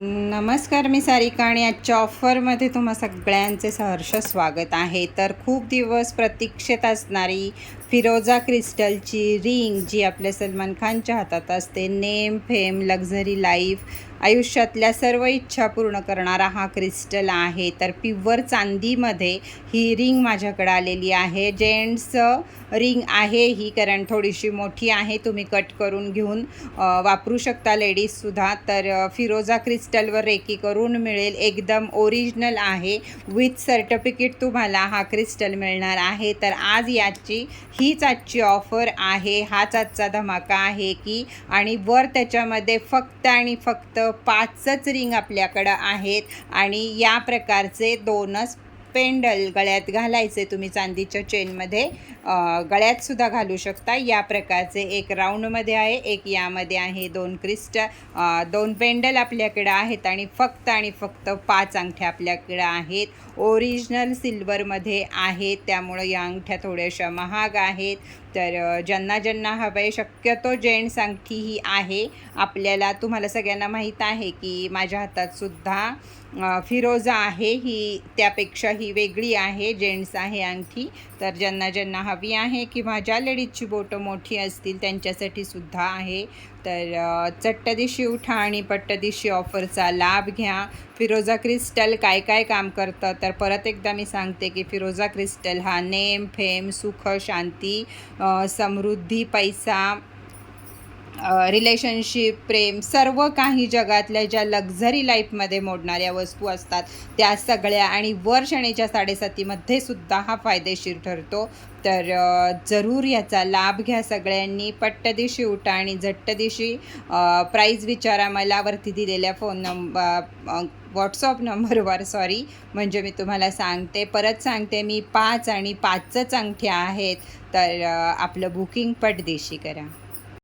नमस्कार मी सारिका आणि आजच्या ऑफरमध्ये तुम्हा सगळ्यांचे सहर्ष स्वागत आहे. तर खूप दिवस प्रतीक्षेत असणारी फिरोजा क्रिस्टलची रिंग जी आपल्या सलमान खानच्या हातात असते नेम फेम लक्झरी लाईफ आयुष्यातल्या सर्व इच्छा पूर्ण करणारा हा क्रिस्टल आहे. तर पिव्वर चांदीमध्ये ही रिंग माझ्याकडे आलेली आहे. जेंट्स रिंग आहे ही कारण थोडीशी मोठी आहे तुम्ही कट करून घेऊन वापरू शकता लेडीजसुद्धा तर फिरोजा क्रिस्टलवर रेकी करून मिळेल. एकदम ओरिजिनल आहे. विथ सर्टिफिकेट तुम्हाला हा क्रिस्टल मिळणार आहे. तर आज याची हीच आजची ऑफर आहे हाच आजचा धमाका आहे की आणि वर त्याच्यामध्ये फक्त आणि फक्त पाचच रिंग आपल्याकडं आहेत आणि या प्रकारचे दोनच पेंडल गळ्यात घालायचे तुम्ही चांदीच्या चेनमध्ये. गळ्यातसुद्धा घालू शकता. या प्रकारचे एक राऊंडमध्ये आहे एक यामध्ये आहे दोन क्रिस्ट. दोन पेंडल आपल्याकडे आहेत आणि फक्त आणि फक्त पाच अंगठ्या आपल्याकडे आहेत. ओरिजिनल सिल्वरमध्ये आहेत. त्यामुळं या अंगठ्या थोड्याशा महाग आहेत. तर ज्यांना ज्यांना हवं आहे शक्यतो जेंट्स अंगठी ही आहे. आपल्याला तुम्हाला सगळ्यांना माहीत आहे की माझ्या हातात सुद्धा फिरोजा आहे. ही त्यापेक्षा ही ही वेगळी आहे जेंट्स आहे अंगठी तर ज्यांना ज्यांना हवी आहे किंवा ज्या लेडीजची बोटं मोठी असतील त्यांच्यासाठी सुद्धा आहे. तर चट्टदिशी उठा आणि पट्टदिशी ऑफरचा लाभ घ्या. फिरोजा क्रिस्टल काय काय काम करतं? तर परत एकदा मी सांगते की फिरोजा क्रिस्टल हा नेम फेम सुख शांती समृद्धी पैसा रिलेशनशिप प्रेम सर्व काही जगातल्या ज्या लक्झरी लाईफमध्ये मोडणाऱ्या वस्तू असतात त्या सगळ्या आणि वर शनीच्या साडेसातीमध्ये सुद्धा हा फायदेशीर ठरतो. तर जरूर याचा लाभ घ्या सगळ्यांनी. पट्ट दिवशी उठा आणि झट्टदिशी प्राईज विचारा मला. वरती दिलेल्या फोन नंबर व्हॉट्सअप नंबरवर सॉरी म्हणजे मी तुम्हाला सांगते. परत सांगते मी पाच आणि पाचच अंगठ्या आहेत. तर आपलं बुकिंग पटदिशी करा.